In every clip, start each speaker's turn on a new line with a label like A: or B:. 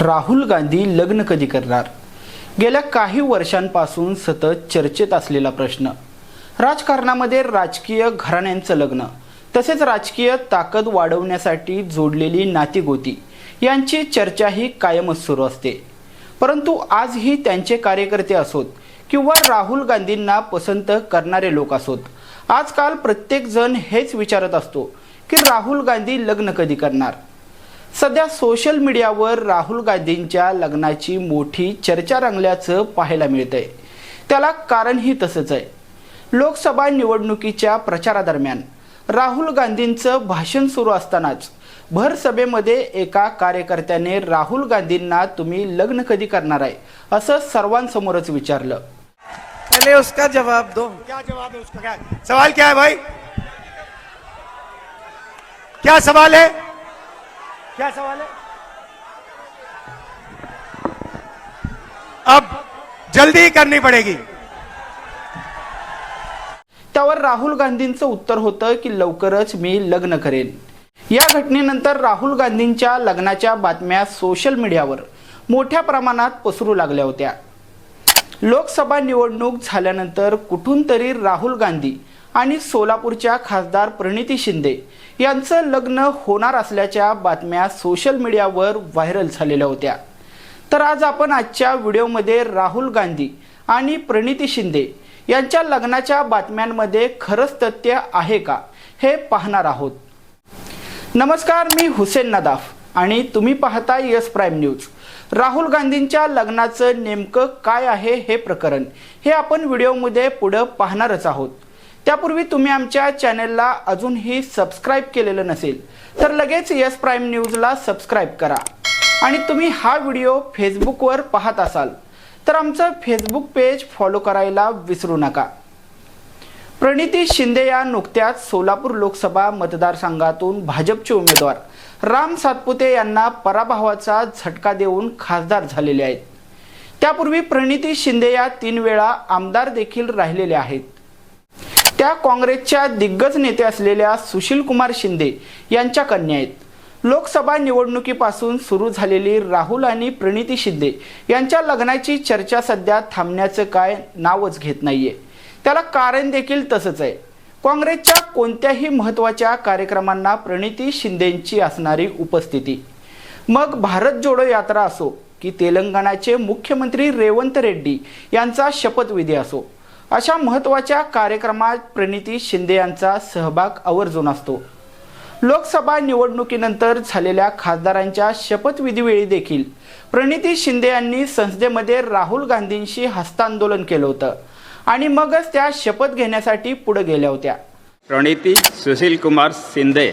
A: राहुल गांधी लग्न कधी करणार? गेल्या काही वर्षांपासून सतत चर्चेत असलेला प्रश्न. राजकारणामध्ये राजकीय घराण्यांचं लग्न तसेच राजकीय ताकद वाढवण्यासाठी जोडलेली नातीगोती यांची चर्चाही कायमच सुरू असते. परंतु आजही त्यांचे कार्यकर्ते असोत किंवा राहुल गांधींना पसंत करणारे लोक असोत आजकाल प्रत्येक जण हेच विचारत असतो की राहुल गांधी लग्न कधी करणार? सध्या सोशल मीडियावर राहुल गांधींच्या लग्नाची मोठी चर्चा रंगल्याचं पाहायला मिळतंय. त्याला कारणही तसंच आहे. लोकसभा निवडणुकीच्या प्रचारादरम्यान राहुल गांधींचं भाषण सुरू असतानाच भर सभेमध्ये एका कार्यकर्त्याने राहुल गांधींना तुम्ही लग्न कधी करणार आहे असं सर्वांसमोरच विचारलं.
B: पहले उसका जवाब दो।
C: क्या जवाब है उसका? क्या? सवाल क्या है भाई? क्या सवाल है? क्या सवाल है? अब जल्दी करनी पड़ेगी।
A: त्यावर राहुल गांधींचं उत्तर होतं की लवकरच मी लग्न करेन. या घटनेनंतर राहुल गांधींच्या लग्नाच्या बातम्या सोशल मीडियावर मोठ्या प्रमाणात पसरू लागल्या होत्या. लोकसभा निवडणूक झाल्यानंतर कुठून तरी राहुल गांधी आणि सोलापूरच्या खासदार प्रणिती शिंदे यांचं लग्न होणार असल्याच्या बातम्या सोशल मीडियावर व्हायरल झालेल्या होत्या. तर आज आपण आजच्या व्हिडिओमध्ये राहुल गांधी आणि प्रणिती शिंदे यांच्या लग्नाच्या बातम्यांमध्ये खरंच तथ्य आहे का हे पाहणार आहोत. नमस्कार मी हुसेन नदाफ आणि तुम्ही पाहता यस प्राईम न्यूज. राहुल गांधींच्या लग्नाचं नेमकं काय आहे हे प्रकरण हे आपण व्हिडिओमध्ये पुढं पाहणारच आहोत. त्यापूर्वी तुम्ही आमच्या चॅनेलला अजूनही सबस्क्राईब केलेलं नसेल तर लगेच यस प्राईम न्यूजला सबस्क्राईब करा. आणि तुम्ही हा व्हिडिओ फेसबुकवर पाहत असाल तर आमचं फेसबुक पेज फॉलो करायला विसरू नका. प्रणिती शिंदे या नुकत्याच सोलापूर लोकसभा मतदारसंघातून भाजपचे उमेदवार राम सातपुते यांना पराभवाचा झटका देऊन खासदार झालेले आहेत. त्यापूर्वी प्रणिती शिंदे या तीन वेळा आमदार देखील राहिलेले आहेत. त्या काँग्रेसच्या दिग्गज नेते असलेल्या सुशील कुमार शिंदे यांच्या कन्या आहेत. लोकसभा निवडणुकीपासून सुरू झालेली राहुल आणि प्रणिती शिंदे यांच्या लग्नाची चर्चा सध्या थांबण्याचं काय नावच घेत नाहीये. त्याला कारण देखील तसंच आहे. काँग्रेसच्या कोणत्याही महत्त्वाच्या कार्यक्रमांना प्रणिती शिंदेंची असणारी उपस्थिती. मग भारत जोडो यात्रा असो की तेलंगणाचे मुख्यमंत्री रेवंत रेड्डी यांचा शपथविधी असो. अशा महत्त्वाच्या कार्यक्रमात प्रणिती शिंदे यांचा सहभाग आवर्जून असतो. लोकसभा निवडणुकीनंतर झालेल्या खासदारांच्या शपथविधीवेळी देखील प्रणिती शिंदे यांनी संसदेमध्ये राहुल गांधींशी हस्तांदोलन केलं होतं आणि मगच त्या शपथ घेण्यासाठी पुढे गेल्या होत्या.
D: प्रणिती सुशील कुमार शिंदे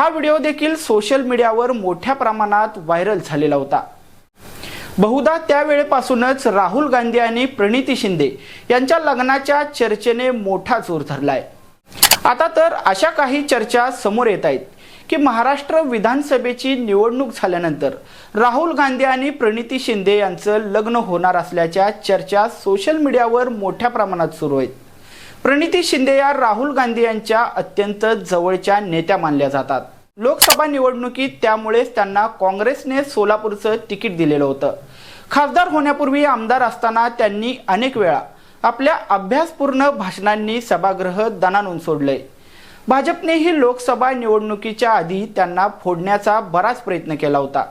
A: हा व्हिडिओ देखील सोशल मीडियावर मोठ्या प्रमाणात व्हायरल झालेला होता. बहुधा त्यावेळेपासूनच राहुल गांधी आणि प्रणिती शिंदे यांच्या लग्नाच्या चर्चेने मोठा जोर धरलाय. आता तर अशा काही चर्चा समोर येत आहेत की महाराष्ट्र विधानसभेची निवडणूक झाल्यानंतर राहुल गांधी आणि प्रणिती शिंदे यांचं लग्न होणार असल्याच्या चर्चा सोशल मीडियावर मोठ्या प्रमाणात सुरू आहेत. प्रणिती शिंदे या राहुल गांधी यांच्या अत्यंत जवळच्या नेत्या मानल्या जातात. लोकसभा निवडणुकीत त्यामुळेच त्यांना काँग्रेसने सोलापूरचं तिकीट दिलेलं होतं. खासदार होण्यापूर्वी आमदार असताना त्यांनी अनेक वेळा आपल्या अभ्यासपूर्ण भाषणांनी सभागृह दणानून सोडले भाजपनेही लोकसभा निवडणुकीच्या आधी त्यांना फोडण्याचा बराच प्रयत्न केला होता.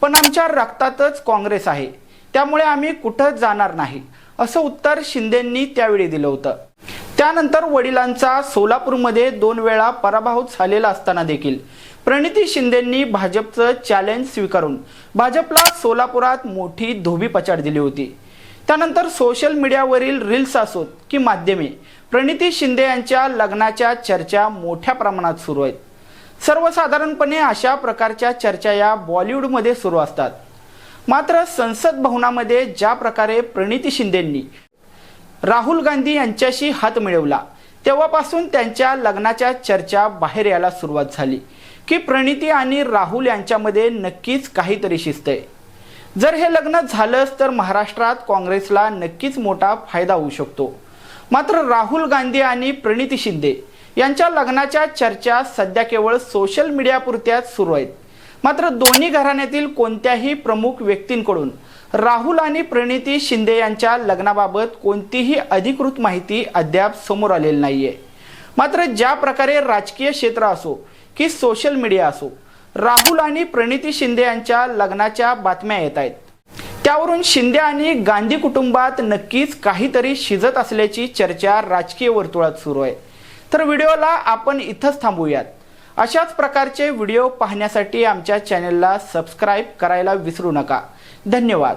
A: पण आमच्या रक्तातच काँग्रेस आहे. त्यामुळे आम्ही कुठं जाणार नाही असं उत्तर शिंदेंनी त्यावेळी दिलं होतं. त्यानंतर वडिलांचा सोलापूरमध्ये दोन वेळा पराभव झालेला असताना देखील. प्रणिती शिंदेंनी भाजपचं चॅलेंज स्वीकारून भाजपला सोलापुरात मोठी धोबी पछाड दिली होती. त्यानंतर सोशल मीडियावरील रील्स असोत की माध्यमे प्रणिती शिंदे यांच्या लग्नाच्या चर्चा मोठ्या प्रमाणात सुरू आहेत. सर्वसाधारणपणे अशा प्रकारच्या चर्चा या बॉलिवूडमध्ये सुरू असतात. मात्र संसद भवनामध्ये ज्या प्रकारे प्रणिती शिंदेंनी राहुल गांधी यांच्याशी हात मिळवला. तेव्हापासून त्यांच्या लग्नाच्या चर्चा बाहेर यायला सुरुवात झाली की प्रणिती आणि राहुल यांच्यामध्ये नक्कीच काहीतरी शिस्त. आहे जर हे लग्न झालंच तर महाराष्ट्रात काँग्रेसला नक्कीच मोठा फायदा होऊ शकतो. मात्र राहुल गांधी आणि प्रणिती शिंदे यांच्या लग्नाच्या चर्चा सध्या केवळ सोशल मीडियापुरत्याच सुरू आहेत. मात्र दोन्ही घराण्यातील कोणत्याही प्रमुख व्यक्तींकडून राहुल आणि प्रणिती शिंदे यांच्या लग्नाबाबत कोणतीही अधिकृत माहिती अद्याप समोर आलेली नाहीये. मात्र ज्या प्रकारे राजकीय क्षेत्र असो की सोशल मीडिया असो राहुल आणि प्रणिती शिंदे यांच्या लग्नाच्या बातम्या येत आहेत. त्यावरून शिंदे आणि गांधी कुटुंबात नक्कीच काहीतरी शिजत असल्याची चर्चा राजकीय वर्तुळात सुरू आहे. तर व्हिडिओला आपण इथंच थांबूयात. अशाच प्रकारचे व्हिडिओ पाहण्यासाठी आमच्या चॅनेलला सबस्क्राईब करायला विसरू नका. धन्यवाद.